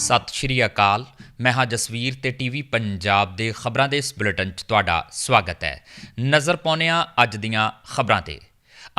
ਸਤਿ ਸ਼੍ਰੀ ਅਕਾਲ। ਮੈਂ ਹਾਂ ਜਸਵੀਰ ਤੇ ਟੀਵੀ ਪੰਜਾਬ ਦੇ ਖਬਰਾਂ ਦੇ ਇਸ ਬੁਲੇਟਿਨ 'ਚ ਤੁਹਾਡਾ ਸਵਾਗਤ ਹੈ। ਨਜ਼ਰ ਪਾਉਂਦੇ ਹਾਂ ਅੱਜ ਦੀਆਂ ਖਬਰਾਂ ਤੇ।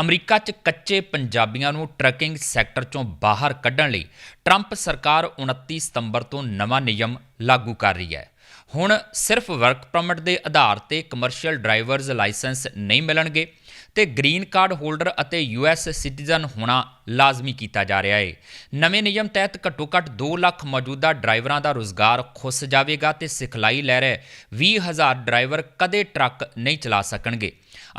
ਅਮਰੀਕਾ 'ਚ ਕੱਚੇ ਪੰਜਾਬੀਆਂ ਨੂੰ ਟਰੱਕਿੰਗ ਸੈਕਟਰ 'ਚੋਂ ਬਾਹਰ ਕੱਢਣ ਲਈ ਟਰੰਪ ਸਰਕਾਰ 29 ਸਤੰਬਰ ਤੋਂ ਨਵਾਂ ਨਿਯਮ ਲਾਗੂ ਕਰ ਰਹੀ ਹੈ। ਹੁਣ ਸਿਰਫ ਵਰਕ ਪਰਮਿਟ ਦੇ ਆਧਾਰ ਤੇ ਕਮਰਸ਼ੀਅਲ ਡਰਾਈਵਰਜ਼ ਲਾਇਸੈਂਸ ਨਹੀਂ ਮਿਲਣਗੇ। ਤੇ ਗ੍ਰੀਨ ਕਾਰਡ ਹੋਲਡਰ ਅਤੇ ਯੂਐਸ ਸਿਟੀਜ਼ਨ ਹੋਣਾ ਲਾਜ਼ਮੀ ਕੀਤਾ ਜਾ ਰਿਹਾ ਹੈ ਨਵੇਂ ਨਿਯਮ ਤਹਿਤ ਘੱਟੋ-ਘੱਟ 2 ਲੱਖ ਮੌਜੂਦਾ ਡਰਾਈਵਰਾਂ ਦਾ ਰੋਜ਼ਗਾਰ ਖੁੱਸ ਜਾਵੇਗਾ ਤੇ ਸਿਖਲਾਈ ਲੈ ਰਹੇ 20000 ਡਰਾਈਵਰ ਕਦੇ ਟਰੱਕ ਨਹੀਂ ਚਲਾ ਸਕਣਗੇ।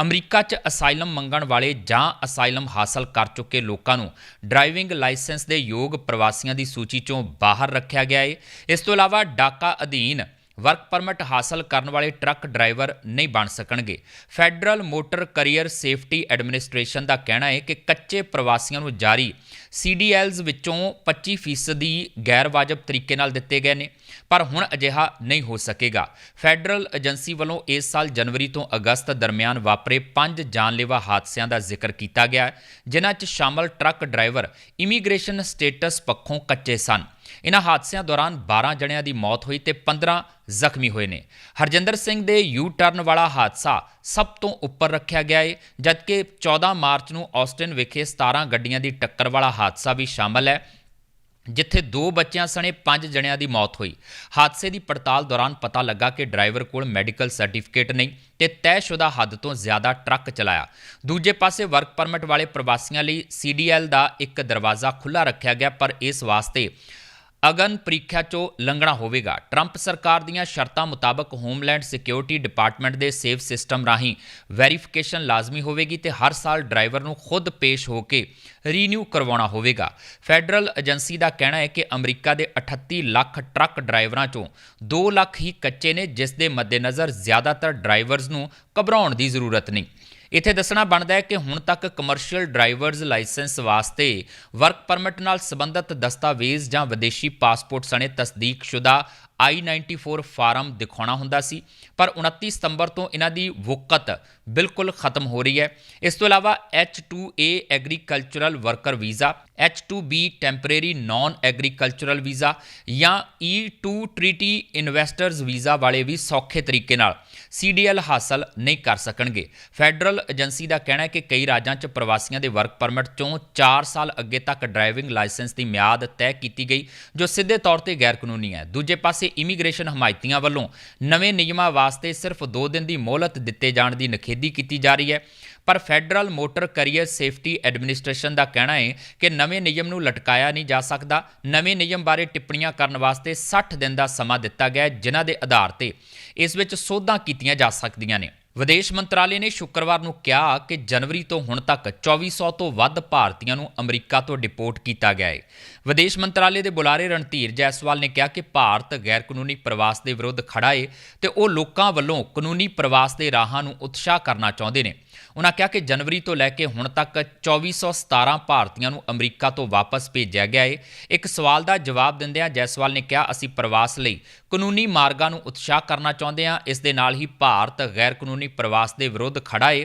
ਅਮਰੀਕਾ 'ਚ ਅਸਾਈਲਮ ਮੰਗਣ ਵਾਲੇ ਜਾਂ ਅਸਾਈਲਮ ਹਾਸਲ ਕਰ ਚੁੱਕੇ ਲੋਕਾਂ ਨੂੰ ਡਰਾਈਵਿੰਗ ਲਾਇਸੈਂਸ ਦੇ ਯੋਗ ਪ੍ਰਵਾਸੀਆਂ ਦੀ ਸੂਚੀ 'ਚੋਂ ਬਾਹਰ ਰੱਖਿਆ ਗਿਆ ਹੈ ਇਸ ਤੋਂ ਇਲਾਵਾ ਡਾਕਾ ਅਧੀਨ ਵਰਕ ਪਰਮਿਟ ਹਾਸਲ ਕਰਨ ਵਾਲੇ ਟਰੱਕ ਡਰਾਈਵਰ ਨਹੀਂ ਬਣ ਸਕਣਗੇ। Federal motor carrier safety administration ਦਾ ਕਹਿਣਾ ਹੈ ਕਿ ਕੱਚੇ ਪ੍ਰਵਾਸੀਆਂ ਨੂੰ ਜਾਰੀ ਸੀਡੀਐਲਸ ਵਿੱਚੋਂ 25% ਦੀ ਗੈਰ ਵਾਜਬ ਤਰੀਕੇ ਨਾਲ ਦਿੱਤੇ ਗਏ ਨੇ, ਪਰ ਹੁਣ ਅਜਿਹਾ ਨਹੀਂ ਹੋ ਸਕੇਗਾ। ਫੈਡਰਲ ਏਜੰਸੀ ਵੱਲੋਂ ਇਸ ਸਾਲ ਜਨਵਰੀ ਤੋਂ ਅਗਸਤ ਦਰਮਿਆਨ ਵਾਪਰੇ ਪੰਜ ਜਾਨਲੇਵਾ ਹਾਦਸਿਆਂ ਦਾ ਜ਼ਿਕਰ ਕੀਤਾ ਗਿਆ ਜਿਨ੍ਹਾਂ 'ਚ ਸ਼ਾਮਲ ਟਰੱਕ ਡਰਾਈਵਰ ਇਮੀਗ੍ਰੇਸ਼ਨ ਸਟੇਟਸ ਪੱਖੋਂ ਕੱਚੇ ਸਨ। ਇਨ੍ਹਾਂ ਹਾਦਸਿਆਂ ਦੌਰਾਨ 12 ਜਣਿਆਂ ਦੀ ਮੌਤ ਹੋਈ ਤੇ 15 ਜ਼ਖਮੀ ਹੋਏ ਨੇ। ਹਰਜਿੰਦਰ ਸਿੰਘ ਦੇ ਯੂ ਟਰਨ ਵਾਲਾ ਹਾਦਸਾ ਸਭ ਤੋਂ ਉੱਪਰ ਰੱਖਿਆ ਗਿਆ ਹੈ ਜਦਕਿ 14 ਮਾਰਚ ਨੂੰ ਆਸਟਨ ਵਿਖੇ 17 ਗੱਡੀਆਂ ਦੀ ਟੱਕਰ ਵਾਲਾ ਹਾਦਸਾ ਵੀ ਸ਼ਾਮਲ ਹੈ, ਜਿੱਥੇ ਦੋ ਬੱਚਿਆਂ ਸਣੇ ਪੰਜ ਜਣਿਆਂ ਦੀ ਮੌਤ ਹੋਈ। ਹਾਦਸੇ ਦੀ ਪੜਤਾਲ ਦੌਰਾਨ ਪਤਾ ਲੱਗਾ ਕਿ ਡਰਾਈਵਰ ਕੋਲ ਮੈਡੀਕਲ ਸਰਟੀਫਿਕੇਟ ਨਹੀਂ ਤੇ ਤੈਅਸ਼ੁਦਾ ਹੱਦ ਤੋਂ ਜ਼ਿਆਦਾ ਟਰੱਕ ਚਲਾਇਆ। ਦੂਜੇ ਪਾਸੇ ਵਰਕ ਪਰਮਿਟ ਵਾਲੇ ਪ੍ਰਵਾਸੀਆਂ ਲਈ ਸੀਡੀਐਲ ਦਾ ਇੱਕ ਦਰਵਾਜ਼ਾ ਖੁੱਲਾ ਰੱਖਿਆ ਗਿਆ, ਪਰ ਇਸ ਵਾਸਤੇ ਅਗਨ ਪ੍ਰੀਖਿਆ ਚੋਂ ਲੰਘਣਾ ਹੋਵੇਗਾ। ਟਰੰਪ ਸਰਕਾਰ ਦੀਆਂ ਸ਼ਰਤਾਂ ਮੁਤਾਬਕ ਹੋਮਲੈਂਡ ਸਿਕਿਉਰਿਟੀ ਡਿਪਾਰਟਮੈਂਟ ਦੇ ਸੇਫ ਸਿਸਟਮ ਰਾਹੀਂ ਵੈਰੀਫਿਕੇਸ਼ਨ ਲਾਜ਼ਮੀ ਹੋਵੇਗੀ ਤੇ ਹਰ ਸਾਲ ਡਰਾਈਵਰ ਨੂੰ ਖੁਦ ਪੇਸ਼ ਹੋ ਕੇ ਰੀਨਿਊ ਕਰਵਾਉਣਾ ਹੋਵੇਗਾ। ਫੈਡਰਲ ਏਜੰਸੀ ਦਾ ਕਹਿਣਾ ਹੈ ਕਿ ਅਮਰੀਕਾ ਦੇ 38 ਲੱਖ ਟਰੱਕ ਡਰਾਈਵਰਾਂ ਚੋਂ 2 ਲੱਖ ਹੀ ਕੱਚੇ ਨੇ, ਜਿਸ ਦੇ ਮੱਦੇਨਜ਼ਰ ਜ਼ਿਆਦਾਤਰ ਡਰਾਈਵਰਜ਼ ਨੂੰ ਘਬਰਾਉਣ ਦੀ ਜ਼ਰੂਰਤ ਨਹੀਂ। ਇੱਥੇ ਦੱਸਣਾ ਬਣਦਾ ਹੈ ਕਿ ਹੁਣ ਤੱਕ ਕਮਰਸ਼ੀਅਲ ਡਰਾਈਵਰਜ਼ ਲਾਇਸੈਂਸ ਵਾਸਤੇ ਵਰਕ ਪਰਮਿਟ ਨਾਲ ਸੰਬੰਧਿਤ ਦਸਤਾਵੇਜ਼ ਜਾਂ ਵਿਦੇਸ਼ੀ ਪਾਸਪੋਰਟ ਸਣੇ ਤਸਦੀਕਸ਼ੁਦਾ I94 ਫਾਰਮ ਦਿਖਾਉਣਾ ਹੁੰਦਾ ਸੀ, ਪਰ 29 ਸਤੰਬਰ ਤੋਂ ਇਹਨਾਂ ਦੀ ਵੁਕਤ ਬਿਲਕੁਲ ਖਤਮ ਹੋ ਰਹੀ ਹੈ। ਇਸ ਤੋਂ ਇਲਾਵਾ H2A agricultural worker visa H2B temporary non agricultural visa ਜਾਂ E2 ਟ੍ਰੀਟੀ ਇਨਵੈਸਟਰਸ ਵੀਜ਼ਾ ਵਾਲੇ ਵੀ ਸੌਖੇ ਤਰੀਕੇ ਨਾਲ CDL ਹਾਸਲ ਨਹੀਂ ਕਰ ਸਕਣਗੇ। ਫੈਡਰਲ ਏਜੰਸੀ ਦਾ ਕਹਿਣਾ ਹੈ ਕਿ ਕਈ ਰਾਜਾਂ 'ਚ ਪ੍ਰਵਾਸੀਆਂ ਦੇ ਵਰਕ ਪਰਮਿਟ ਚੋਂ 4 ਸਾਲ ਅੱਗੇ ਤੱਕ ਡਰਾਈਵਿੰਗ ਲਾਇਸੈਂਸ ਦੀ ਮਿਆਦ ਤੈਅ ਕੀਤੀ ਗਈ, ਜੋ ਸਿੱਧੇ ਤੌਰ ਤੇ ਗੈਰ ਕਾਨੂੰਨੀ ਹੈ। ਦੂਜੇ ਪਾਸੇ ਇਮੀਗ੍ਰੇਸ਼ਨ ਹਮਾਇਤੀਆਂ ਵੱਲੋਂ ਨਵੇਂ ਨਿਯਮਾਂ ਵਾਸਤੇ ਸਿਰਫ 2 ਦਿਨ ਦੀ ਮੋਹਲਤ ਦਿੱਤੇ ਜਾਣ ਦੀ ਨਖੇਦੀ ਕੀਤੀ ਜਾ ਰਹੀ ਹੈ। ਪਰ federal motor carrier safety administration ਦਾ ਕਹਿਣਾ ਹੈ ਕਿ ਨਵੇਂ ਨਿਯਮ ਨੂੰ ਲਟਕਾਇਆ ਨਹੀਂ ਜਾ ਸਕਦਾ। ਨਵੇਂ ਨਿਯਮ ਬਾਰੇ ਟਿੱਪਣੀਆਂ ਕਰਨ ਵਾਸਤੇ 60 ਦਿਨ ਦਾ ਸਮਾਂ ਦਿੱਤਾ ਗਿਆ ਹੈ, ਜਿਨ੍ਹਾਂ ਦੇ ਆਧਾਰ ਤੇ ਇਸ ਵਿੱਚ ਸੋਧਾਂ ਕੀਤੀਆਂ ਜਾ ਸਕਦੀਆਂ ਨੇ। ਵਿਦੇਸ਼ ਮੰਤਰਾਲੇ ਨੇ ਸ਼ੁੱਕਰਵਾਰ ਨੂੰ ਕਿਹਾ ਕਿ ਜਨਵਰੀ ਤੋਂ ਹੁਣ ਤੱਕ 2400 ਤੋਂ ਵੱਧ ਭਾਰਤੀਆਂ ਨੂੰ ਅਮਰੀਕਾ ਤੋਂ ਡਿਪੋਰਟ ਕੀਤਾ ਗਿਆ ਹੈ ਵਿਦੇਸ਼ ਮੰਤਰਾਲੇ ਦੇ ਬੁਲਾਰੇ ਰਣਧੀਰ ਜੈਸਵਾਲ ਨੇ ਕਿਹਾ ਕਿ ਭਾਰਤ ਗੈਰ ਕਾਨੂੰਨੀ ਪ੍ਰਵਾਸ ਦੇ ਵਿਰੁੱਧ ਖੜਾ ਹੈ ਤੇ ਉਹ ਲੋਕਾਂ ਵੱਲੋਂ ਕਾਨੂੰਨੀ ਪ੍ਰਵਾਸ ਦੇ ਰਾਹਾਂ ਨੂੰ ਉਤਸ਼ਾਹ ਕਰਨਾ ਚਾਹੁੰਦੇ ਨੇ। ਉਹਨਾਂ ਕਿਹਾ ਕਿ ਜਨਵਰੀ ਤੋਂ ਲੈ ਕੇ ਹੁਣ ਤੱਕ 2417 ਭਾਰਤੀਆਂ ਨੂੰ ਅਮਰੀਕਾ ਤੋਂ ਵਾਪਸ ਭੇਜਿਆ ਗਿਆ ਹੈ ਇੱਕ ਸਵਾਲ ਦਾ ਜਵਾਬ ਦਿੰਦਿਆਂ ਜੈਸਵਾਲ ਨੇ ਕਿਹਾ, ਅਸੀਂ ਪ੍ਰਵਾਸ ਲਈ ਕਾਨੂੰਨੀ ਮਾਰਗਾਂ ਨੂੰ ਉਤਸ਼ਾਹ ਕਰਨਾ ਚਾਹੁੰਦੇ ਹਾਂ। ਇਸ ਦੇ ਨਾਲ ਹੀ ਭਾਰਤ ਗੈਰ ਕਾਨੂੰਨੀ ਪ੍ਰਵਾਸ ਦੇ ਵਿਰੁੱਧ ਖੜਾ ਹੈ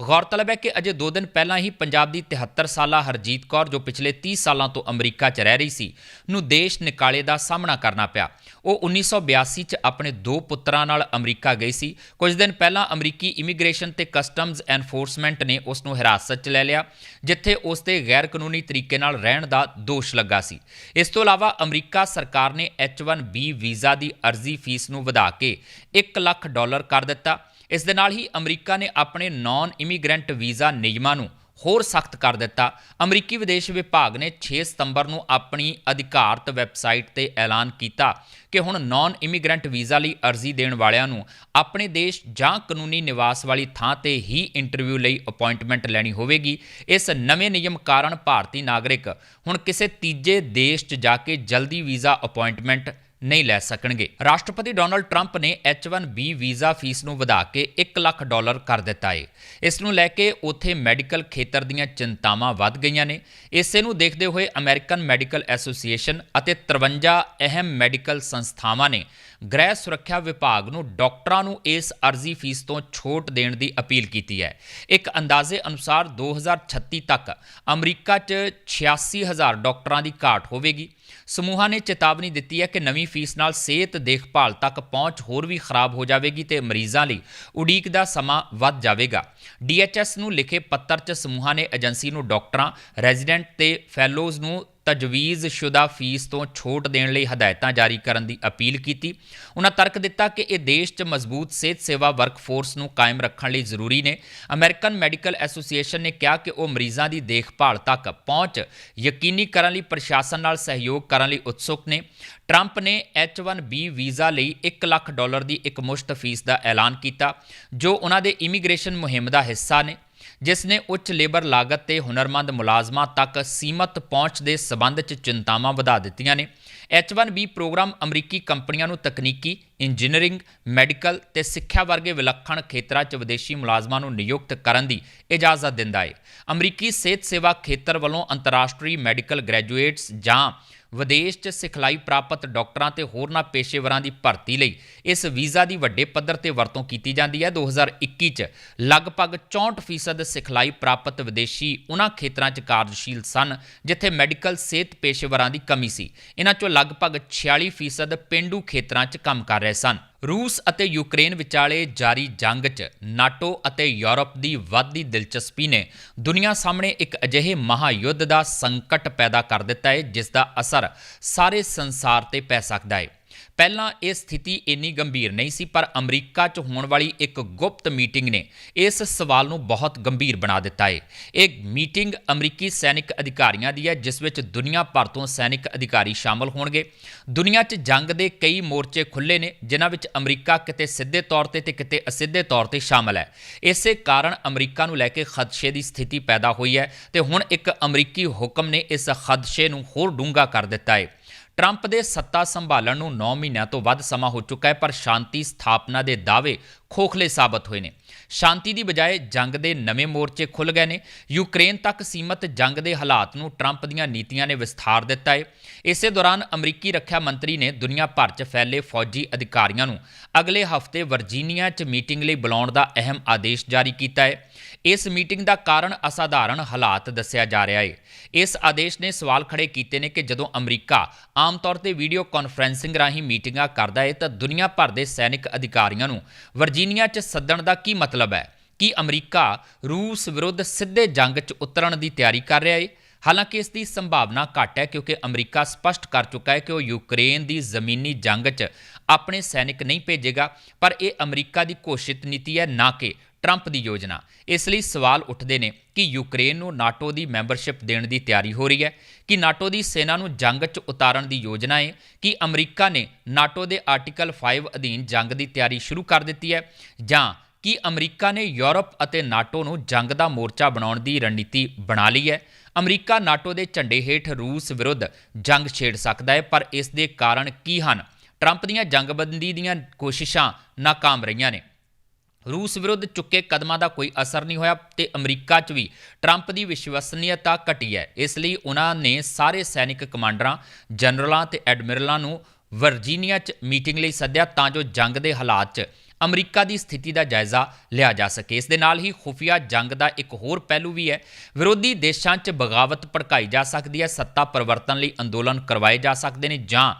ਗੌਰਤਲਬ ਹੈ ਕਿ ਅਜੇ 2 ਦਿਨ ਪਹਿਲਾਂ ਹੀ ਪੰਜਾਬ ਦੀ 73 ਸਾਲਾ ਹਰਜੀਤ ਕੌਰ, ਜੋ ਪਿਛਲੇ 30 ਸਾਲਾਂ ਤੋਂ ਅਮਰੀਕਾ 'ਚ ਰਹਿ ਰਹੀ ਸੀ, ਨੂੰ ਦੇਸ਼ ਨਿਕਾਲੇ ਦਾ ਸਾਹਮਣਾ ਕਰਨਾ ਪਿਆ। ਉਹ 1982 'ਚ ਆਪਣੇ ਦੋ ਪੁੱਤਰਾਂ ਨਾਲ ਅਮਰੀਕਾ ਗਈ ਸੀ। ਕੁਝ ਦਿਨ ਪਹਿਲਾਂ ਅਮਰੀਕੀ ਇਮੀਗ੍ਰੇਸ਼ਨ ਤੇ ਕਸਟਮਜ਼ ਐਨਫੋਰਸਮੈਂਟ ਨੇ ਉਸ ਨੂੰ ਹਿਰਾਸਤ 'ਚ ਲੈ ਲਿਆ, ਜਿੱਥੇ ਉਸ ਤੇ ਗੈਰ ਕਾਨੂੰਨੀ ਤਰੀਕੇ ਨਾਲ ਰਹਿਣ ਦਾ ਦੋਸ਼ ਲੱਗਾ ਸੀ। ਇਸ ਤੋਂ ਇਲਾਵਾ ਅਮਰੀਕਾ ਸਰਕਾਰ ਨੇ H1B ਵੀਜ਼ਾ ਦੀ ਅਰਜ਼ੀ ਫੀਸ ਨੂੰ ਵਧਾ ਕੇ 1 ਲੱਖ ਡਾਲਰ ਕਰ ਦਿੱਤਾ। ਇਸ ਦੇ ਨਾਲ ਹੀ ਅਮਰੀਕਾ ਨੇ ਆਪਣੇ ਨਾਨ ਇਮੀਗ੍ਰੈਂਟ ਵੀਜ਼ਾ ਨਿਯਮਾਂ ਨੂੰ ਹੋਰ ਸਖਤ ਕਰ ਦਿੱਤਾ। ਅਮਰੀਕੀ ਵਿਦੇਸ਼ ਵਿਭਾਗ ਨੇ 6 ਸਤੰਬਰ ਨੂੰ ਆਪਣੀ ਅਧਿਕਾਰਤ ਵੈਬਸਾਈਟ ਤੇ ਐਲਾਨ ਕੀਤਾ ਕਿ ਹੁਣ ਨਾਨ ਇਮੀਗ੍ਰੈਂਟ ਵੀਜ਼ਾ ਲਈ ਅਰਜ਼ੀ ਦੇਣ ਵਾਲਿਆਂ ਨੂੰ ਆਪਣੇ ਦੇਸ਼ ਜਾਂ ਕਾਨੂੰਨੀ ਨਿਵਾਸ ਵਾਲੀ ਥਾਂ ਤੇ ਹੀ ਇੰਟਰਵਿਊ ਲਈ ਅਪਾਇੰਟਮੈਂਟ ਲੈਣੀ ਹੋਵੇਗੀ। ਇਸ ਨਵੇਂ ਨਿਯਮ ਕਾਰਨ ਭਾਰਤੀ ਨਾਗਰਿਕ ਹੁਣ ਕਿਸੇ ਤੀਜੇ ਦੇਸ਼ 'ਚ ਜਾ ਕੇ ਜਲਦੀ ਵੀਜ਼ਾ ਅਪਾਇੰਟਮੈਂਟ ਨਹੀਂ ਲੈ ਸਕਣਗੇ। ਰਾਸ਼ਟਰਪਤੀ ਡੋਨਲਡ ਟਰੰਪ ਨੇ H1B ਵੀਜ਼ਾ ਫੀਸ ਨੂੰ ਵਧਾ ਕੇ 1 ਲੱਖ ਡਾਲਰ ਕਰ ਦਿੱਤਾ ਹੈ ਇਸ ਨੂੰ ਲੈ ਕੇ ਉੱਥੇ ਮੈਡੀਕਲ ਖੇਤਰ ਦੀਆਂ ਚਿੰਤਾਵਾਂ ਵੱਧ ਗਈਆਂ ਨੇ। ਇਸੇ ਨੂੰ ਦੇਖਦੇ ਹੋਏ ਅਮਰੀਕਨ ਮੈਡੀਕਲ ਐਸੋਸੀਏਸ਼ਨ ਅਤੇ 53 ਅਹਿਮ ਮੈਡੀਕਲ ਸੰਸਥਾਵਾਂ ਨੇ ਗ੍ਰਹਿ ਸੁਰੱਖਿਆ ਵਿਭਾਗ ਨੂੰ ਡਾਕਟਰਾਂ ਨੂੰ ਇਸ ਅਰਜ਼ੀ ਫੀਸ ਤੋਂ ਛੋਟ ਦੇਣ ਦੀ ਅਪੀਲ ਕੀਤੀ ਹੈ। ਇੱਕ ਅੰਦਾਜ਼ੇ ਅਨੁਸਾਰ 2036 ਤੱਕ ਅਮਰੀਕਾ 'ਚ 86000 ਡਾਕਟਰਾਂ ਦੀ ਘਾਟ ਹੋਵੇਗੀ। ਸਮੂਹਾਂ ਨੇ ਚੇਤਾਵਨੀ ਦਿੱਤੀ ਹੈ ਕਿ ਨਵੀਂ ਫੀਸ ਨਾਲ ਸਿਹਤ ਦੇਖਭਾਲ ਤੱਕ ਪਹੁੰਚ ਹੋਰ ਵੀ ਖਰਾਬ ਹੋ ਜਾਵੇਗੀ ਤੇ ਮਰੀਜ਼ਾਂ ਲਈ ਉਡੀਕ ਦਾ ਸਮਾਂ ਵੱਧ ਜਾਵੇਗਾ। ਡੀਐਚਐਸ ਨੂੰ ਲਿਖੇ ਪੱਤਰ 'ਚ ਸਮੂਹਾਂ ਨੇ ਏਜੰਸੀ ਨੂੰ ਡਾਕਟਰਾਂ, ਰੈਜ਼ੀਡੈਂਟ ਤੇ ਫੈਲੋਜ਼ ਨੂੰ ਤਜਵੀਜ਼ਸ਼ੁਦਾ ਫੀਸ ਤੋਂ ਛੋਟ ਦੇਣ ਲਈ ਹਦਾਇਤਾਂ ਜਾਰੀ ਕਰਨ ਦੀ ਅਪੀਲ ਕੀਤੀ। ਉਹਨਾਂ ਤਰਕ ਦਿੱਤਾ ਕਿ ਇਹ ਦੇਸ਼ 'ਚ ਮਜ਼ਬੂਤ ਸਿਹਤ ਸੇਵਾ ਵਰਕਫੋਰਸ ਨੂੰ ਕਾਇਮ ਰੱਖਣ ਲਈ ਜ਼ਰੂਰੀ ਨੇ। ਅਮਰੀਕਨ ਮੈਡੀਕਲ ਐਸੋਸੀਏਸ਼ਨ ਨੇ ਕਿਹਾ ਕਿ ਉਹ ਮਰੀਜ਼ਾਂ ਦੀ ਦੇਖਭਾਲ ਤੱਕ ਪਹੁੰਚ ਯਕੀਨੀ ਕਰਨ ਲਈ, ਪ੍ਰਸ਼ਾਸਨ ਨਾਲ ਸਹਿਯੋਗ ਕਰਨ ਲਈ ਉਤਸੁਕ ਨੇ। ਟਰੰਪ ਨੇ H1B ਵੀਜ਼ਾ ਲਈ 1 ਲੱਖ ਡਾਲਰ ਦੀ ਇੱਕ ਮੁਸ਼ਤ ਫੀਸ ਦਾ ਐਲਾਨ ਕੀਤਾ, ਜੋ ਉਹਨਾਂ ਦੇ ਇਮੀਗ੍ਰੇਸ਼ਨ ਮੁਹਿੰਮ ਦਾ ਹਿੱਸਾ ਨੇ। ਜਿਸ ਨੇ ਉੱਚ ਲੇਬਰ ਲਾਗਤ ਤੇ ਹੁਨਰਮੰਦ ਮੁਲਾਜ਼ਮਾਂ ਤੱਕ ਸੀਮਤ ਪਹੁੰਚ ਦੇ ਸਬੰਧ 'ਚ ਚਿੰਤਾਵਾਂ ਵਧਾ ਦਿੱਤੀਆਂ ਨੇ। H1B ਪ੍ਰੋਗਰਾਮ ਅਮਰੀਕੀ ਕੰਪਨੀਆਂ ਨੂੰ ਤਕਨੀਕੀ, ਇੰਜੀਨੀਅਰਿੰਗ, ਮੈਡੀਕਲ ਤੇ ਸਿੱਖਿਆ ਵਰਗੇ ਵਿਲੱਖਣ ਖੇਤਰਾਂ 'ਚ ਵਿਦੇਸ਼ੀ ਮੁਲਾਜ਼ਮਾਂ ਨੂੰ ਨਿਯੁਕਤ ਕਰਨ ਦੀ ਇਜਾਜ਼ਤ ਦਿੰਦਾ ਹੈ ਅਮਰੀਕੀ ਸਿਹਤ ਸੇਵਾ ਖੇਤਰ ਵੱਲੋਂ ਅੰਤਰਰਾਸ਼ਟਰੀ ਮੈਡੀਕਲ ਗ੍ਰੈਜੂਏਟਸ ਜਾਂ ਵਿਦੇਸ਼ 'ਚ ਸਿਖਲਾਈ ਪ੍ਰਾਪਤ ਡਾਕਟਰਾਂ ਤੇ ਹੋਰਨਾਂ ਪੇਸ਼ੇਵਰਾਂ ਦੀ ਭਰਤੀ ਲਈ ਇਸ ਵੀਜ਼ਾ ਦੀ ਵੱਡੇ ਪੱਧਰ ਤੇ ਵਰਤੋਂ ਕੀਤੀ ਜਾਂਦੀ ਹੈ। 2021 'ਚ ਲਗਭਗ 64% ਸਿਖਲਾਈ ਪ੍ਰਾਪਤ ਵਿਦੇਸ਼ੀ ਉਹਨਾਂ ਖੇਤਰਾਂ 'ਚ ਕਾਰਜਸ਼ੀਲ ਸਨ, ਜਿੱਥੇ ਮੈਡੀਕਲ ਸਿਹਤ ਪੇਸ਼ੇਵਰਾਂ ਦੀ ਕਮੀ ਸੀ। ਇਹਨਾਂ 'ਚੋਂ ਲਗਭਗ 46% ਪਿੰਡੂ ਖੇਤਰਾਂ 'ਚ ਕੰਮ ਕਰ ਰਹੇ ਸਨ। ਰੂਸ ਅਤੇ ਯੂਕਰੇਨ ਵਿਚਾਲੇ ਜਾਰੀ ਜੰਗ 'ਚ ਨਾਟੋ ਅਤੇ ਯੂਰਪ ਦੀ ਵੱਧਦੀ ਦਿਲਚਸਪੀ ਨੇ ਦੁਨੀਆ ਸਾਹਮਣੇ ਇੱਕ ਅਜਿਹੇ ਮਹਾਯੁੱਧ ਦਾ ਸੰਕਟ ਪੈਦਾ ਕਰ ਦਿੱਤਾ ਹੈ, ਜਿਸ ਦਾ ਅਸਰ ਸਾਰੇ ਸੰਸਾਰ ਤੇ ਪੈ ਸਕਦਾ ਹੈ। ਪਹਿਲਾਂ ਇਹ ਸਥਿਤੀ ਇੰਨੀ ਗੰਭੀਰ ਨਹੀਂ ਸੀ, ਪਰ ਅਮਰੀਕਾ 'ਚ ਹੋਣ ਵਾਲੀ ਇੱਕ ਗੁਪਤ ਮੀਟਿੰਗ ਨੇ ਇਸ ਸਵਾਲ ਨੂੰ ਬਹੁਤ ਗੰਭੀਰ ਬਣਾ ਦਿੱਤਾ ਹੈ ਇਹ ਮੀਟਿੰਗ ਅਮਰੀਕੀ ਸੈਨਿਕ ਅਧਿਕਾਰੀਆਂ ਦੀ ਹੈ, ਜਿਸ ਵਿੱਚ ਦੁਨੀਆ ਭਰ ਤੋਂ ਸੈਨਿਕ ਅਧਿਕਾਰੀ ਸ਼ਾਮਲ ਹੋਣਗੇ। ਦੁਨੀਆ 'ਚ ਜੰਗ ਦੇ ਕਈ ਮੋਰਚੇ ਖੁੱਲੇ ਨੇ, ਜਿਨ੍ਹਾਂ ਵਿੱਚ ਅਮਰੀਕਾ ਕਿਤੇ ਸਿੱਧੇ ਤੌਰ ਤੇ ਤੇ ਕਿਤੇ ਅਸਿੱਧੇ ਤੌਰ ਤੇ ਸ਼ਾਮਲ ਹੈ। ਇਸੇ ਕਾਰਨ ਅਮਰੀਕਾ ਨੂੰ ਲੈ ਕੇ ਖਦਸ਼ੇ ਦੀ ਸਥਿਤੀ ਪੈਦਾ ਹੋਈ ਹੈ ਤੇ ਹੁਣ ਇੱਕ ਅਮਰੀਕੀ ਹੁਕਮ ਨੇ ਇਸ ਖਦਸ਼ੇ ਨੂੰ ਹੋਰ ਡੂੰਘਾ ਕਰ ਦਿੱਤਾ ਹੈ ਟਰੰਪ ਦੇ ਸੱਤਾ ਸੰਭਾਲਣ ਨੂੰ 9 ਮਹੀਨਿਆਂ ਤੋਂ ਵੱਧ ਸਮਾਂ ਹੋ ਚੁੱਕਾ ਹੈ, ਪਰ ਸ਼ਾਂਤੀ ਸਥਾਪਨਾ ਦੇ ਦਾਅਵੇ ਖੋਖਲੇ ਸਾਬਤ ਹੋਏ ਨੇ। ਸ਼ਾਂਤੀ ਦੀ ਬਜਾਏ ਜੰਗ ਦੇ ਨਵੇਂ ਮੋਰਚੇ ਖੁੱਲ ਗਏ ਨੇ। ਯੂਕਰੇਨ ਤੱਕ ਸੀਮਤ ਜੰਗ ਦੇ ਹਾਲਾਤ ਨੂੰ ਟਰੰਪ ਦੀਆਂ ਨੀਤੀਆਂ ਨੇ ਵਿਸਥਾਰ ਦਿੱਤਾ ਹੈ। ਇਸੇ ਦੌਰਾਨ ਅਮਰੀਕੀ ਰੱਖਿਆ ਮੰਤਰੀ ਨੇ ਦੁਨੀਆ ਭਰ 'ਚ ਫੈਲੇ ਫੌਜੀ ਅਧਿਕਾਰੀਆਂ ਨੂੰ ਅਗਲੇ ਹਫ਼ਤੇ ਵਰਜੀਨੀਆ 'ਚ ਮੀਟਿੰਗ ਲਈ ਬੁਲਾਉਣ ਦਾ ਅਹਿਮ ਆਦੇਸ਼ ਜਾਰੀ ਕੀਤਾ ਹੈ। ਇਸ ਮੀਟਿੰਗ ਦਾ ਕਾਰਨ ਅਸਾਧਾਰਨ ਹਾਲਾਤ ਦੱਸਿਆ ਜਾ ਰਿਹਾ ਹੈ ਇਸ ਆਦੇਸ਼ ਨੇ ਸਵਾਲ ਖੜੇ ਕੀਤੇ ਨੇ ਕਿ ਜਦੋਂ ਅਮਰੀਕਾ ਆਮ ਤੌਰ ਤੇ ਵੀਡੀਓ ਕਾਨਫਰੈਂਸਿੰਗ ਰਾਹੀਂ ਮੀਟਿੰਗਾਂ ਕਰਦਾ ਹੈ ਤਾਂ ਦੁਨੀਆ ਭਰ ਦੇ ਸੈਨਿਕ ਅਧਿਕਾਰੀਆਂ ਨੂੰ ਵਰਜੀਨੀਆ 'ਚ ਸੱਦਣ ਦਾ ਕੀ ਮਤਲਬ ਹੈ? ਕੀ ਅਮਰੀਕਾ ਰੂਸ ਵਿਰੁੱਧ ਸਿੱਧੇ ਜੰਗ 'ਚ ਉਤਰਨ ਦੀ ਤਿਆਰੀ ਕਰ ਰਿਹਾ ਹੈ ਹਾਲਾਂਕਿ ਇਸ ਦੀ ਸੰਭਾਵਨਾ ਘੱਟ ਹੈ ਕਿਉਂਕਿ ਅਮਰੀਕਾ ਸਪਸ਼ਟ ਕਰ ਚੁੱਕਾ ਹੈ ਕਿ ਉਹ ਯੂਕਰੇਨ ਦੀ ਜ਼ਮੀਨੀ ਜੰਗ 'ਚ ਆਪਣੇ ਸੈਨਿਕ ਨਹੀਂ ਭੇਜੇਗਾ, ਪਰ ਇਹ ਅਮਰੀਕਾ ਦੀ ਘੋਸ਼ਿਤ ਨੀਤੀ ਹੈ, ਨਾ ਕਿ ਟਰੰਪ ਦੀ ਯੋਜਨਾ। ਇਸ ਲਈ ਸਵਾਲ ਉੱਠਦੇ ਨੇ ਕਿ ਯੂਕਰੇਨ ਨੂੰ ਨਾਟੋ ਦੀ ਮੈਂਬਰਸ਼ਿਪ ਦੇਣ ਦੀ ਤਿਆਰੀ ਹੋ ਰਹੀ ਹੈ, ਕਿ ਨਾਟੋ ਦੀ ਸੈਨਾ ਨੂੰ ਜੰਗ 'ਚ ਉਤਾਰਨ ਦੀ ਯੋਜਨਾ ਹੈ, ਕਿ ਅਮਰੀਕਾ ਨੇ ਨਾਟੋ ਦੇ ਆਰਟੀਕਲ 5 ਅਧੀਨ ਜੰਗ ਦੀ ਤਿਆਰੀ ਸ਼ੁਰੂ ਕਰ ਦਿੱਤੀ ਹੈ, ਜਾਂ ਕਿ ਅਮਰੀਕਾ ਨੇ ਯੂਰਪ ਅਤੇ ਨਾਟੋ ਨੂੰ ਜੰਗ ਦਾ ਮੋਰਚਾ ਬਣਾਉਣ ਦੀ ਰਣਨੀਤੀ ਬਣਾ ਲਈ ਹੈ। ਅਮਰੀਕਾ ਨਾਟੋ ਦੇ ਝੰਡੇ ਹੇਠ ਰੂਸ ਵਿਰੁੱਧ ਜੰਗ ਛੇੜ ਸਕਦਾ ਹੈ, ਪਰ ਇਸ ਦੇ ਕਾਰਨ ਕੀ ਹਨ? ਟਰੰਪ ਦੀਆਂ ਜੰਗਬੰਦੀ ਦੀਆਂ ਕੋਸ਼ਿਸ਼ਾਂ ਨਾਕਾਮ ਰਹੀਆਂ ਨੇ। ਰੂਸ ਵਿਰੁੱਧ ਚੁੱਕੇ ਕਦਮਾਂ ਦਾ ਕੋਈ ਅਸਰ ਨਹੀਂ ਹੋਇਆ ਤੇ ਅਮਰੀਕਾ 'ਚ ਵੀ ਟਰੰਪ ਦੀ ਵਿਸ਼ਵਸਨੀਯਤਾ ਘਟੀ ਹੈ। ਇਸ ਲਈ ਉਹਨਾਂ ਨੇ ਸਾਰੇ ਸੈਨਿਕ ਕਮਾਂਡਰਾਂ, ਜਨਰਲਾਂ ਤੇ ਐਡਮਿਰਲਾਂ ਨੂੰ ਵਰਜੀਨੀਆ 'ਚ ਮੀਟਿੰਗ ਲਈ ਸੱਦਿਆ ਤਾਂ ਜੋ ਜੰਗ ਦੇ ਹਾਲਾਤ 'ਚ ਅਮਰੀਕਾ ਦੀ ਸਥਿਤੀ ਦਾ ਜਾਇਜ਼ਾ ਲਿਆ ਜਾ ਸਕੇ। ਇਸ ਦੇ ਨਾਲ ਹੀ ਖੁਫੀਆ ਜੰਗ ਦਾ ਇੱਕ ਹੋਰ ਪਹਿਲੂ ਵੀ ਹੈ। ਵਿਰੋਧੀ ਦੇਸ਼ਾਂ 'ਚ ਬਗਾਵਤ ਭੜਕਾਈ ਜਾ ਸਕਦੀ ਹੈ। ਸੱਤਾ ਪਰਿਵਰਤਨ ਲਈ ਅੰਦੋਲਨ ਕਰਵਾਏ ਜਾ ਸਕਦੇ ਨੇ ਜਾਂ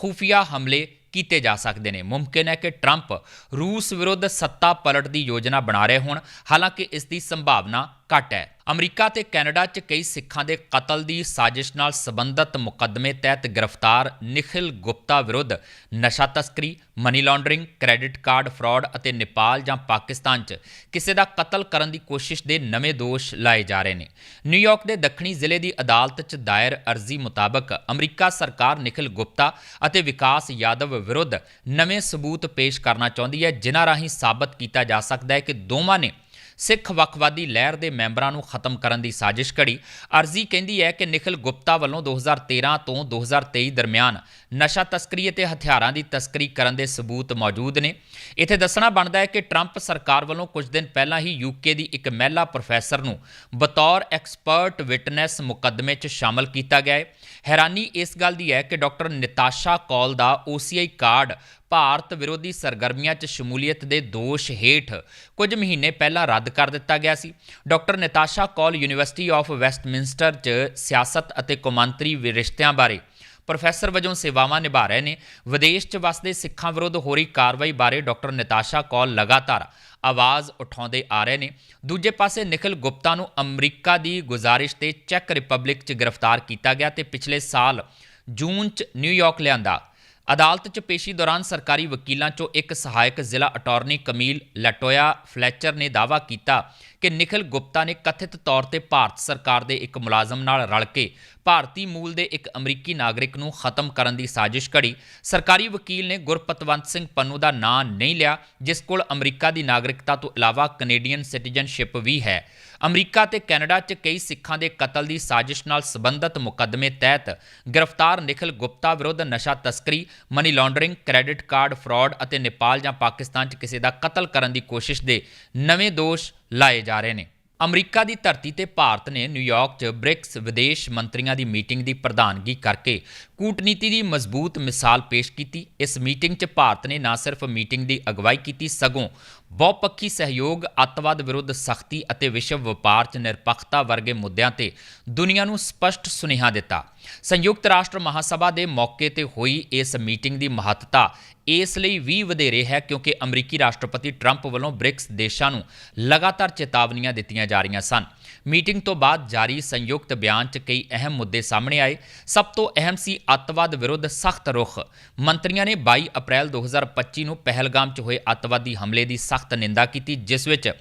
ਖੁਫੀਆ ਹਮਲੇ ਕੀਤੇ ਜਾ ਸਕਦੇ ਨੇ। ਮੁਮਕਿਨ ਹੈ ਕਿ ਟਰੰਪ ਰੂਸ ਵਿਰੁੱਧ ਸੱਤਾ ਪਲਟ ਦੀ ਯੋਜਨਾ ਬਣਾ ਰਹੇ ਹੋਣ। ਹਾਲਾਂਕਿ ਇਸ ਦੀ ਸੰਭਾਵਨਾ ਘੱਟ ਹੈ। ਅਮਰੀਕਾ ਤੇ ਕੈਨੇਡਾ 'ਚ ਕਈ ਸਿੱਖਾਂ ਦੇ ਕਤਲ ਦੀ ਸਾਜ਼ਿਸ਼ ਨਾਲ ਸੰਬੰਧਤ ਮੁਕੱਦਮੇ ਤਹਿਤ ਗ੍ਰਿਫਤਾਰ ਨikhil ਗੁਪਤਾ ਵਿਰੁੱਧ ਨਸ਼ਾ ਤਸਕਰੀ money laundering credit card fraud ਅਤੇ ਨੇਪਾਲ ਜਾਂ ਪਾਕਿਸਤਾਨ 'ਚ ਕਿਸੇ ਦਾ ਕਤਲ ਕਰਨ ਦੀ ਕੋਸ਼ਿਸ਼ ਦੇ ਨਵੇਂ ਦੋਸ਼ ਲਾਏ ਜਾ ਰਹੇ ਨੇ। ਨਿਊਯਾਰਕ ਦੇ ਦੱਖਣੀ ਜ਼ਿਲ੍ਹੇ ਦੀ ਅਦਾਲਤ 'ਚ ਦਾਇਰ ਅਰਜ਼ੀ ਮੁਤਾਬਕ ਅਮਰੀਕਾ ਸਰਕਾਰ ਨikhil ਗੁਪਤਾ ਅਤੇ ਵਿਕਾਸ ਯਾਦਵ ਵਿਰੁੱਧ ਨਵੇਂ ਸਬੂਤ ਪੇਸ਼ ਕਰਨਾ ਚਾਹੁੰਦੀ ਹੈ, ਜਿਨ੍ਹਾਂ ਰਾਹੀਂ ਸਾਬਤ ਕੀਤਾ ਜਾ ਸਕਦਾ ਹੈ ਕਿ ਦੋਵਾਂ ਨੇ ਸਿੱਖ ਵੱਖਵਾਦੀ ਲਹਿਰ ਦੇ ਮੈਂਬਰਾਂ ਨੂੰ ਖਤਮ ਕਰਨ ਦੀ ਸਾਜ਼ਿਸ਼ ਘੜੀ। ਅਰਜ਼ੀ ਕਹਿੰਦੀ ਹੈ ਕਿ ਨਿਖਿਲ ਗੁਪਤਾ ਵੱਲੋਂ 2013 ਤੋਂ 2023 ਦਰਮਿਆਨ ਨਸ਼ਾ ਤਸਕਰੀ ਅਤੇ ਹਥਿਆਰਾਂ ਦੀ ਤਸਕਰੀ ਕਰਨ ਦੇ ਸਬੂਤ ਮੌਜੂਦ ਨੇ। ਇੱਥੇ ਦੱਸਣਾ ਬਣਦਾ ਹੈ ਕਿ ਟਰੰਪ ਸਰਕਾਰ ਵੱਲੋਂ ਕੁਝ ਦਿਨ ਪਹਿਲਾਂ ਹੀ ਯੂਕੇ ਦੀ ਇੱਕ ਮਹਿਲਾ ਪ੍ਰੋਫੈਸਰ ਨੂੰ ਬਤੌਰ ਐਕਸਪਰਟ ਵਿਟਨੈਸ ਮੁਕੱਦਮੇ 'ਚ ਸ਼ਾਮਲ ਕੀਤਾ ਗਿਆ ਹੈ। ਹੈਰਾਨੀ ਇਸ ਗੱਲ ਦੀ ਹੈ ਕਿ ਡਾਕਟਰ ਨਿਤਾਸ਼ਾ ਕੌਲ ਦਾ OCI ਕਾਰਡ ਭਾਰਤ ਵਿਰੋਧੀ ਸਰਗਰਮੀਆਂ 'ਚ ਸ਼ਮੂਲੀਅਤ ਦੇ ਦੋਸ਼ ਹੇਠ ਕੁਝ ਮਹੀਨੇ ਪਹਿਲਾਂ ਰੱਦ ਕਰ ਦਿੱਤਾ ਗਿਆ ਸੀ। Doctor Nitasha Kaul university of Westminster 'ਚ ਸਿਆਸਤ ਅਤੇ ਕੌਮਾਂਤਰੀ ਰਿਸ਼ਤਿਆਂ ਬਾਰੇ ਪ੍ਰੋਫੈਸਰ ਵਜੋਂ ਸੇਵਾਵਾਂ ਨਿਭਾ ਰਹੇ ਨੇ। ਵਿਦੇਸ਼ 'ਚ ਵਸਦੇ ਸਿੱਖਾਂ ਵਿਰੁੱਧ ਹੋ ਰਹੀ ਕਾਰਵਾਈ ਬਾਰੇ ਡਾਕਟਰ ਨਿਤਾਸ਼ਾ ਕੌਲ ਲਗਾਤਾਰ ਆਵਾਜ਼ ਉਠਾਉਂਦੇ ਆ ਰਹੇ ਨੇ। ਦੂਜੇ ਪਾਸੇ ਨਿਖਿਲ ਗੁਪਤਾ ਨੂੰ ਅਮਰੀਕਾ ਦੀ ਗੁਜ਼ਾਰਿਸ਼ ਤੇ ਚੈੱਕ ਰਿਪਬਲਿਕ 'ਚ ਗ੍ਰਿਫਤਾਰ ਕੀਤਾ ਗਿਆ ਤੇ ਪਿਛਲੇ ਸਾਲ ਜੂਨ 'ਚ ਨਿਊਯਾਰਕ ਲਿਆਂਦਾ। ਅਦਾਲਤ 'ਚ ਪੇਸ਼ੀ ਦੌਰਾਨ ਸਰਕਾਰੀ ਵਕੀਲਾਂ 'ਚੋਂ ਇੱਕ ਸਹਾਇਕ ਜ਼ਿਲ੍ਹਾ ਅਟਾਰਨੀ ਕਮੀਲ ਲੈਟੋਇਆ ਫਲੈਚਰ ਨੇ ਦਾਅਵਾ ਕੀਤਾ ਕਿ ਨਿਖਿਲ ਗੁਪਤਾ ਨੇ ਕਥਿਤ ਤੌਰ ਤੇ ਭਾਰਤ ਸਰਕਾਰ ਦੇ ਇੱਕ ਮੁਲਾਜ਼ਮ ਨਾਲ ਰਲ ਕੇ ਭਾਰਤੀ ਮੂਲ ਦੇ ਇੱਕ ਅਮਰੀਕੀ ਨਾਗਰਿਕ ਨੂੰ ਖਤਮ ਕਰਨ ਦੀ ਸਾਜ਼ਿਸ਼ ਘੜੀ ਸਰਕਾਰੀ ਵਕੀਲ ਨੇ ਗੁਰਪਤਵੰਤ ਸਿੰਘ ਪੰਨੂ ਦਾ ਨਾਂ ਨਹੀਂ ਲਿਆ, ਜਿਸ ਕੋਲ ਅਮਰੀਕਾ ਦੀ ਨਾਗਰਿਕਤਾ ਤੋਂ ਇਲਾਵਾ ਕੈਨੇਡੀਅਨ ਸਿਟੀਜ਼ਨਸ਼ਿਪ ਵੀ ਹੈ। ਅਮਰੀਕਾ ਤੇ ਕੈਨੇਡਾ 'ਚ ਕਈ ਸਿੱਖਾਂ ਦੇ ਕਤਲ ਦੀ ਸਾਜ਼ਿਸ਼ ਨਾਲ ਸੰਬੰਧਿਤ ਮੁਕੱਦਮੇ ਤਹਿਤ ਗ੍ਰਿਫਤਾਰ ਨਿਖਿਲ ਗੁਪਤਾ ਵਿਰੁੱਧ ਨਸ਼ਾ ਤਸਕਰੀ money laundering credit card fraud ਅਤੇ ਨੇਪਾਲ ਜਾਂ ਪਾਕਿਸਤਾਨ 'ਚ ਕਿਸੇ ਦਾ ਕਤਲ ਕਰਨ ਦੀ ਕੋਸ਼ਿਸ਼ ਦੇ ਨਵੇਂ ਦੋਸ਼ ਲਾਏ ਜਾ ਰਹੇ ਨੇ। ਅਮਰੀਕਾ ਦੀ ਧਰਤੀ ਤੇ ਭਾਰਤ ਨੇ ਨਿਊਯਾਰਕ 'ਚ ਬ੍ਰਿਕਸ ਵਿਦੇਸ਼ ਮੰਤਰੀਆਂ ਦੀ ਮੀਟਿੰਗ ਦੀ ਪ੍ਰਧਾਨਗੀ ਕਰਕੇ ਕੂਟਨੀਤੀ ਦੀ ਮਜ਼ਬੂਤ ਮਿਸਾਲ ਪੇਸ਼ ਕੀਤੀ। ਇਸ ਮੀਟਿੰਗ 'ਚ ਭਾਰਤ ਨੇ ਨਾ ਸਿਰਫ ਮੀਟਿੰਗ ਦੀ ਅਗਵਾਈ ਕੀਤੀ, ਸਗੋਂ ਬਹੁਪੱਖੀ ਸਹਿਯੋਗ, ਅੱਤਵਾਦ ਵਿਰੁੱਧ ਸਖਤੀ ਅਤੇ ਵਿਸ਼ਵ ਵਪਾਰ 'ਚ ਨਿਰਪੱਖਤਾ ਵਰਗੇ ਮੁੱਦਿਆਂ ਤੇ ਦੁਨੀਆ ਨੂੰ ਸਪਸ਼ਟ ਸੁਨੇਹਾ ਦਿੱਤਾ। ਸੰਯੁਕਤ ਰਾਸ਼ਟਰ ਮਹਾਸਭਾ ਦੇ ਮੌਕੇ ਤੇ ਹੋਈ ਇਸ ਮੀਟਿੰਗ ਦੀ ਮਹੱਤਤਾ ਇਸ ਲਈ ਵੀ ਵਧੇਰੇ ਹੈ ਕਿਉਂਕਿ ਅਮਰੀਕੀ ਰਾਸ਼ਟਰਪਤੀ ਟਰੰਪ ਵੱਲੋਂ ਬ੍ਰਿਕਸ ਦੇਸ਼ਾਂ ਨੂੰ ਲਗਾਤਾਰ ਚੇਤਾਵਨੀਆਂ ਦਿੱਤੀਆਂ ਜਾ ਰਹੀਆਂ ਸਨ। ਮੀਟਿੰਗ ਤੋਂ ਬਾਅਦ ਜਾਰੀ ਸੰਯੁਕਤ ਬਿਆਨ 'ਚ ਕਈ ਅਹਿਮ ਮੁੱਦੇ ਸਾਹਮਣੇ ਆਏ। ਸਭ ਤੋਂ ਅਹਿਮ ਸੀ ਅੱਤਵਾਦ ਵਿਰੁੱਧ ਸਖਤ ਰੁਖ। ਮੰਤਰੀਆਂ ਨੇ 22 ਅਪ੍ਰੈਲ 2025 ਨੂੰ ਪਹਿਲਗਾਮ 'ਚ ਹੋਏ ਅੱਤਵਾਦੀ ਹਮਲੇ ਦੀ ਸਖਤ ਨਿੰਦਾ ਕੀਤੀ, ਜਿਸ ਵਿੱਚ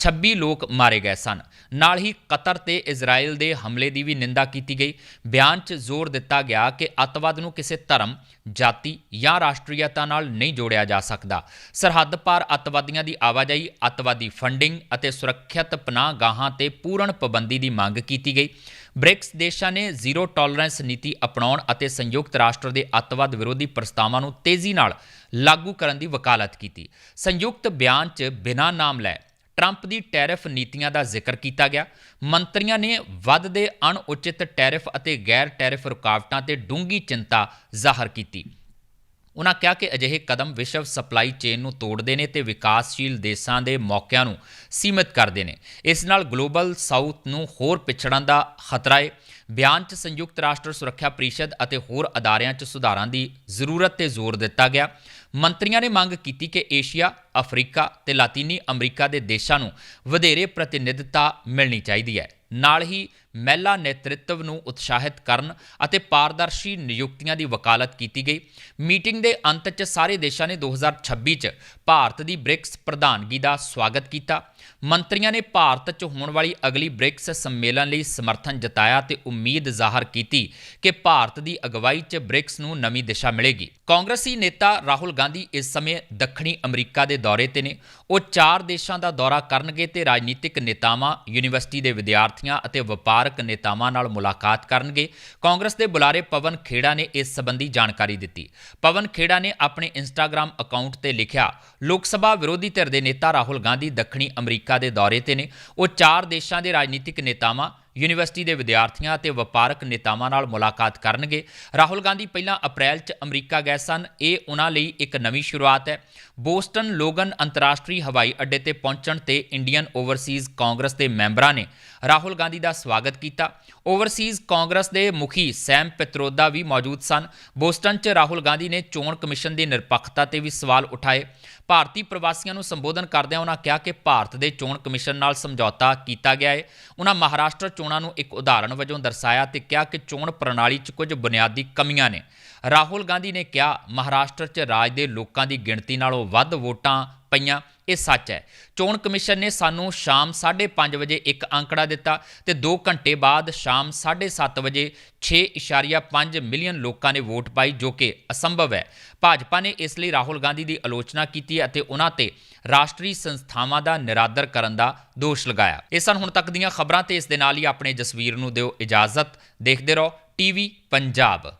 26 ਲੋਕ ਮਾਰੇ ਗਏ ਸਨ। ਨਾਲ ਹੀ ਕਤਰ ਤੇ ਇਜ਼ਰਾਈਲ ਦੇ ਹਮਲੇ ਦੀ ਵੀ ਨਿੰਦਾ ਕੀਤੀ ਗਈ। ਬਿਆਨ 'ਚ ਜ਼ੋਰ ਦਿੱਤਾ ਗਿਆ ਕਿ ਅੱਤਵਾਦ ਨੂੰ ਕਿਸੇ ਧਰਮ, ਜਾਤੀ ਜਾਂ ਰਾਸ਼ਟਰੀਅਤਾ ਨਾਲ ਨਹੀਂ ਜੋੜਿਆ ਜਾ ਸਕਦਾ। ਸਰਹੱਦ ਪਾਰ ਅੱਤਵਾਦੀਆਂ ਦੀ ਆਵਾਜਾਈ, ਅੱਤਵਾਦੀ ਫੰਡਿੰਗ ਅਤੇ ਸੁਰੱਖਿਅਤ ਪਨਾਹਗਾਹਾਂ ਤੇ ਪੂਰਨ ਪਾਬੰਦੀ ਦੀ ਮੰਗ ਕੀਤੀ ਗਈ। ਬ੍ਰਿਕਸ ਦੇਸ਼ਾਂ ਨੇ ਜ਼ੀਰੋ ਟੋਲਰੈਂਸ ਨੀਤੀ ਅਪਣਾਉਣ ਅਤੇ ਸੰਯੁਕਤ ਰਾਸ਼ਟਰ ਦੇ ਅੱਤਵਾਦ ਵਿਰੋਧੀ ਪ੍ਰਸਤਾਵਾਂ ਨੂੰ ਤੇਜ਼ੀ ਨਾਲ ਲਾਗੂ ਕਰਨ ਦੀ ਵਕਾਲਤ ਕੀਤੀ। ਸੰਯੁਕਤ ਬਿਆਨ 'ਚ ਬਿਨਾਂ ਨਾਮ ਲੈ ਟਰੰਪ ਦੀ ਟੈਰਿਫ ਨੀਤੀਆਂ ਦਾ ਜ਼ਿਕਰ ਕੀਤਾ ਗਿਆ। ਮੰਤਰੀਆਂ ਨੇ ਵੱਧਦੇ ਅਣਉਚਿਤ ਟੈਰਿਫ ਅਤੇ ਗੈਰ ਟੈਰਿਫ ਰੁਕਾਵਟਾਂ ਤੇ ਡੂੰਘੀ ਚਿੰਤਾ ਜ਼ਾਹਰ ਕੀਤੀ। ਉਨ੍ਹਾਂ ਕਿਹਾ ਕਿ ਅਜਿਹੇ ਕਦਮ ਵਿਸ਼ਵ ਸਪਲਾਈ ਚੇਨ ਨੂੰ ਤੋੜਦੇ ਨੇ ਤੇ ਵਿਕਾਸਸ਼ੀਲ ਦੇਸ਼ਾਂ ਦੇ ਮੌਕਿਆਂ ਨੂੰ ਸੀਮਿਤ ਕਰਦੇ ਨੇ। ਇਸ ਨਾਲ ਗਲੋਬਲ ਸਾਊਥ ਨੂੰ ਹੋਰ ਪਿਛੜਨ ਦਾ ਖਤਰਾ ਹੈ ਬਿਆਨ 'ਚ ਸੰਯੁਕਤ ਰਾਸ਼ਟਰ ਸੁਰੱਖਿਆ ਪਰਿਸ਼ਦ ਅਤੇ ਹੋਰ ਅਦਾਰਿਆਂ 'ਚ ਸੁਧਾਰਾਂ ਦੀ ਜ਼ਰੂਰਤ ਤੇ ਜ਼ੋਰ ਦਿੱਤਾ ਗਿਆ। ਮੰਤਰੀਆਂ ਨੇ ਮੰਗ ਕੀਤੀ ਕਿ ਏਸ਼ੀਆ ਅਫਰੀਕਾ ਤੇ ਲਾਤੀਨੀ ਅਮਰੀਕਾ ਦੇ ਦੇਸ਼ਾਂ ਨੂੰ ਵਧੇਰੇ ਪ੍ਰਤੀਨਿਧਤਾ ਮਿਲਣੀ ਚਾਹੀਦੀ ਹੈ। ਨਾਲ ਹੀ ਮਹਿਲਾ ਨੇਤ੍ਰਿਤਵ ਨੂੰ ਉਤਸ਼ਾਹਿਤ ਕਰਨ ਅਤੇ ਪਾਰਦਰਸ਼ੀ ਨਿਯੁਕਤੀਆਂ ਦੀ ਵਕਾਲਤ ਕੀਤੀ ਗਈ। ਮੀਟਿੰਗ ਦੇ ਅੰਤ 'ਚ ਸਾਰੇ ਦੇਸ਼ਾਂ ਨੇ 2026 'ਚ ਭਾਰਤ ਦੀ ਬ੍ਰਿਕਸ ਪ੍ਰਧਾਨਗੀ ਦਾ ਸਵਾਗਤ ਕੀਤਾ। ਮੰਤਰੀਆਂ ਨੇ ਭਾਰਤ 'ਚ ਹੋਣ ਵਾਲੀ ਅਗਲੀ ਬ੍ਰਿਕਸ ਸੰਮੇਲਨ ਲਈ ਸਮਰਥਨ ਜਤਾਇਆ ਤੇ ਉਮੀਦ ਜ਼ਾਹਰ ਕੀਤੀ ਕਿ ਭਾਰਤ ਦੀ ਅਗਵਾਈ 'ਚ ਬ੍ਰਿਕਸ ਨੂੰ ਨਵੀਂ ਦਿਸ਼ਾ ਮਿਲੇਗੀ। ਕਾਂਗਰਸੀ ਨੇਤਾ ਰਾਹੁਲ ਗਾਂਧੀ ਇਸ ਸਮੇਂ ਦੱਖਣੀ ਅਮਰੀਕਾ ਦੇ ਦੌਰੇ ਤੇ ਨੇ। ਉਹ ਚਾਰ ਦੇਸ਼ਾਂ ਦਾ ਦੌਰਾ ਕਰਨਗੇ ਤੇ ਰਾਜਨੀਤਿਕ ਨੇਤਾਵਾਂ, ਯੂਨੀਵਰਸਿਟੀ ਦੇ ਵਿਦਿਆਰਥੀਆਂ ਅਤੇ ਵਪਾਰਕ ਨੇਤਾਵਾਂ ਨਾਲ ਮੁਲਾਕਾਤ ਕਰਨਗੇ। ਕਾਂਗਰਸ ਦੇ ਬੁਲਾਰੇ ਪਵਨ ਖੇੜਾ ਨੇ ਇਸ ਸੰਬੰਧੀ ਜਾਣਕਾਰੀ ਦਿੱਤੀ। ਪਵਨ ਖੇੜਾ ਨੇ ਆਪਣੇ ਇੰਸਟਾਗ੍ਰam ਅਕਾਊਂਟ ਤੇ ਲਿਖਿਆ, ਲੋਕ ਸਭਾ ਵਿਰੋਧੀ ਧਿਰ ਦੇ ਨੇਤਾ ਰਾਹੁਲ ਗਾਂਧੀ ਦੱਖਣੀ ਅਮਰੀਕਾ ਦੇ ਦੌਰੇ ਤੇ ਨੇ। ਉਹ ਚਾਰ ਦੇਸ਼ਾਂ ਦੇ ਰਾਜਨੀਤਿਕ ਨੇਤਾਵਾਂ ਯੂਨੀਵਰਸਿਟੀ ਦੇ ਵਿਦਿਆਰਥੀਆਂ ਅਤੇ ਵਪਾਰਕ ਨੇਤਾਵਾਂ ਨਾਲ ਮੁਲਾਕਾਤ ਕਰਨਗੇ। ਰਾਹੁਲ ਗਾਂਧੀ ਪਹਿਲਾਂ ਅਪ੍ਰੈਲ 'ਚ ਅਮਰੀਕਾ ਗਏ ਸਨ। ਇਹ ਉਹਨਾਂ ਲਈ ਇੱਕ ਨਵੀਂ ਸ਼ੁਰੂਆਤ ਹੈ। ਬੋਸਟਨ ਲੋਗਨ ਅੰਤਰਰਾਸ਼ਟਰੀ ਹਵਾਈ ਅੱਡੇ ਤੇ ਪਹੁੰਚਣ ਤੇ ਇੰਡੀਅਨ ਓਵਰਸੀਜ਼ ਕਾਂਗਰਸ ਦੇ ਮੈਂਬਰਾਂ ਨੇ ਰਾਹੁਲ ਗਾਂਧੀ ਦਾ ਸਵਾਗਤ ਕੀਤਾ। ਓਵਰਸੀਜ਼ ਕਾਂਗਰਸ ਦੇ ਮੁਖੀ ਸੈਮ ਪਿਤਰੋਦਾ ਵੀ ਮੌਜੂਦ ਸਨ। ਬੋਸਟਨ 'ਚ ਰਾਹੁਲ ਗਾਂਧੀ ਨੇ ਚੋਣ ਕਮਿਸ਼ਨ ਦੀ ਨਿਰਪੱਖਤਾ ਤੇ ਵੀ ਸਵਾਲ ਉਠਾਏ। ਭਾਰਤੀ ਪ੍ਰਵਾਸੀਆਂ ਨੂੰ ਸੰਬੋਧਨ ਕਰਦਿਆਂ ਉਹਨਾਂ ਕਿਹਾ ਕਿ ਭਾਰਤ ਦੇ ਚੋਣ ਕਮਿਸ਼ਨ ਨਾਲ ਸਮਝੌਤਾ ਕੀਤਾ ਗਿਆ ਹੈ ਉਹਨਾਂ ਮਹਾਰਾਸ਼ਟਰ ਚੋਣਾਂ ਨੂੰ ਇੱਕ ਉਦਾਹਰਣ ਵਜੋਂ ਦਰਸਾਇਆ ਤੇ ਕਿਹਾ ਕਿ ਚੋਣ ਪ੍ਰਣਾਲੀ 'ਚ ਕੁਝ ਬੁਨਿਆਦੀ ਕਮੀਆਂ ਨੇ। ਰਾਹੁਲ ਗਾਂਧੀ ਨੇ ਕਿਹਾ, ਮਹਾਰਾਸ਼ਟਰ 'ਚ ਰਾਜ ਦੇ ਲੋਕਾਂ ਦੀ ਗਿਣਤੀ ਨਾਲੋਂ ਵੱਧ ਵੋਟਾਂ ਪਈਆਂ। ਇਹ ਸੱਚ ਹੈ। ਚੋਣ ਕਮਿਸ਼ਨ ਨੇ ਸਾਨੂੰ ਸ਼ਾਮ 5:30 ਵਜੇ ਇੱਕ ਅੰਕੜਾ ਦਿੱਤਾ ਤੇ 2 ਘੰਟੇ ਬਾਅਦ ਸ਼ਾਮ 7:30 ਵਜੇ 6.5 ਮਿਲੀਅਨ ਲੋਕਾਂ ਨੇ ਵੋਟ ਪਾਈ, ਜੋ ਕਿ ਅਸੰਭਵ ਹੈ। ਭਾਜਪਾ ਨੇ ਇਸ ਲਈ ਰਾਹੁਲ ਗਾਂਧੀ ਦੀ ਆਲੋਚਨਾ ਕੀਤੀ ਅਤੇ ਉਹਨਾਂ ਤੇ ਰਾਸ਼ਟਰੀ ਸੰਸਥਾਵਾਂ ਦਾ ਨਿਰਾਦਰ ਕਰਨ ਦਾ ਦੋਸ਼ ਲਗਾਇਆ। ਇਹ ਸਨ ਹੁਣ ਤੱਕ ਦੀਆਂ ਖਬਰਾਂ ਤੇ ਇਸ ਦੇ ਨਾਲ ਹੀ ਆਪਣੇ ਜਸਵੀਰ ਨੂੰ ਦਿਓ ਇਜਾਜ਼ਤ। ਦੇਖਦੇ ਰਹੋ ਟੀਵੀ ਪੰਜਾਬ।